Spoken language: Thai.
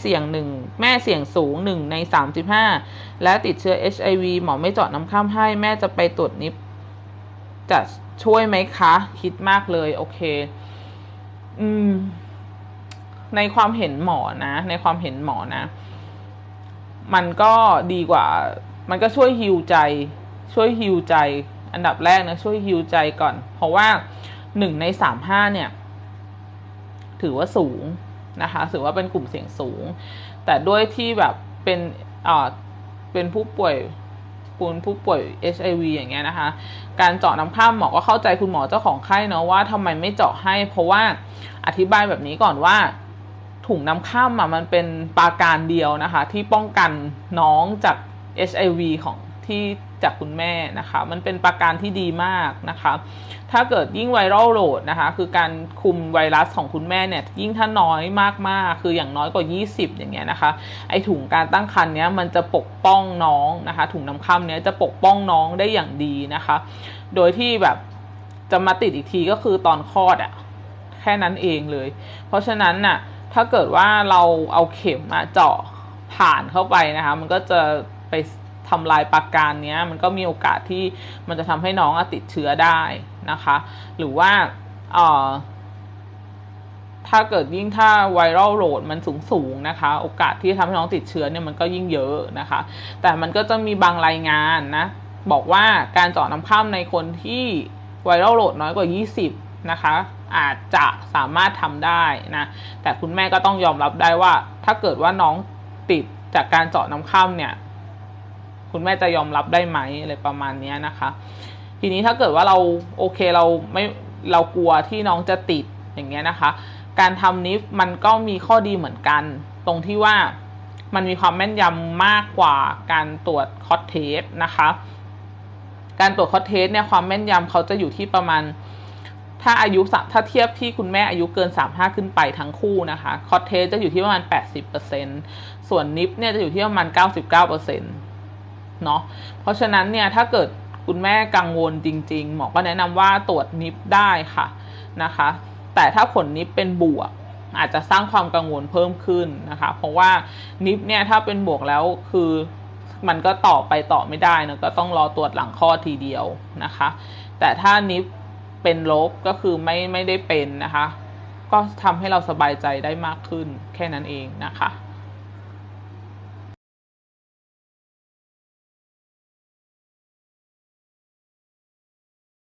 เสี่ยงหนึ่งแม่เสี่ยงสูงหนึ่งในสามสิบห้าและติดเชื้อ HIV หมอไม่เจาะน้ำข้ามให้ แม่จะไปตรวจนิปจะช่วยไหมคะ คิดมากเลย โอเค อืม ในความเห็นหมอนะ ในความเห็นหมอนะ มันก็ดีกว่า มันก็ช่วยฮิวใจ ช่วยฮิวใจ อันดับแรกนะ ช่วยฮิวใจก่อน เพราะว่าหนึ่งในสามห้าเนี่ย ถือว่าสูง นะคะถือว่าเป็นกลุ่มเสี่ยงสูง แต่ด้วยที่แบบเป็นอ่าเป็นผู้ป่วยปูนผู้ป่วย HIV อย่างเงี้ยนะคะ การเจาะน้ำข้ามหมอก็เข้าใจคุณหมอเจ้าของไข้เนาะว่าทำไมไม่เจาะให้ เพราะว่าอธิบายแบบนี้ก่อนว่าถุงน้ำข้ามมันเป็นปาการเดียวนะคะ ที่ป้องกันน้องจาก HIV ของ ที่จากคุณแม่นะคะ มันเป็นปราการที่ดีมากนะคะ ถ้าเกิดยิ่งไวรัลโหลดนะคะ คือการคุมไวรัสของคุณแม่เนี่ย ยิ่งถ้าน้อยมากๆ คืออย่างน้อยกว่า 20 อย่างเงี้ยนะคะ ไอถุงการตั้งครรภ์เนี้ยมันจะปกป้องน้องนะคะ ถุงน้ำข้ามเนี้ยจะปกป้องน้องได้อย่างดีนะคะ โดยที่แบบจะมาติดอีกทีก็คือตอนคลอดอะแค่นั้นเองเลย เพราะฉะนั้นน่ะ ถ้าเกิดว่าเราเอาเข็มอะเจาะผ่านเข้าไปนะคะ มันก็จะไป ทำลายปากการเนี้ยมันก็มีโอกาสที่มันจะทำให้น้องอติดเชื้อได้นะคะ หรือว่าเอ่อถ้าเกิดยิ่งถ้าไวรัลโหลดมันสูงสูงนะคะ โอกาสที่ทำให้น้องติดเชื้อเนี่ยมันก็ยิ่งเยอะนะคะ แต่มันก็จะมีบางรายงานนะ บอกว่าการเจาะน้ำข้ามในคนที่ไวรัลโหลดน้อยกว่า 20 นะคะ อาจจะสามารถทำได้นะ แต่คุณแม่ก็ต้องยอมรับได้ว่า ถ้าเกิดว่าน้องติดจากการเจาะน้ำข้ามเนี่ย คุณแม่จะยอมรับได้ไหมอะไรประมาณนี้นะคะ ทีนี้ถ้าเกิดว่าเราโอเคเราไม่เรากลัวที่น้องจะติดอย่างเงี้ยนะคะ การทำนิฟมันก็มีข้อดีเหมือนกัน ตรงที่ว่ามันมีความแม่นยำมากกว่าการตรวจคอสเทสนะคะ การตรวจคอสเทสเนี่ยความแม่นยำเขาจะอยู่ที่ประมาณ ถ้าอายุถ้าเทียบที่คุณแม่อายุเกิน 35 ขึ้นไปทั้งคู่นะคะคอสเทสจะอยู่ที่ประมาณ 80%ส่วนนิฟเนี่ยจะอยู่ที่ประมาณ 99% เนาะเพราะฉะนั้นเนี่ยถ้าเกิดคุณแม่กังวลจริง ๆ หมอก็แนะนำว่าตรวจนิฟได้ค่ะนะคะ แต่ถ้าผลนิฟเป็นบวก อาจจะสร้างความกังวลเพิ่มขึ้นนะคะ เพราะว่านิฟเนี่ยถ้าเป็นบวกแล้วคือมันก็ต่อไปต่อไม่ได้นะก็ต้องรอตรวจหลังคลอทีเดียวนะคะ แต่ถ้านิฟเป็นลบก็คือไม่ไม่ได้เป็นนะคะ ก็ทำให้เราสบายใจได้มากขึ้นแค่นั้นเองนะคะ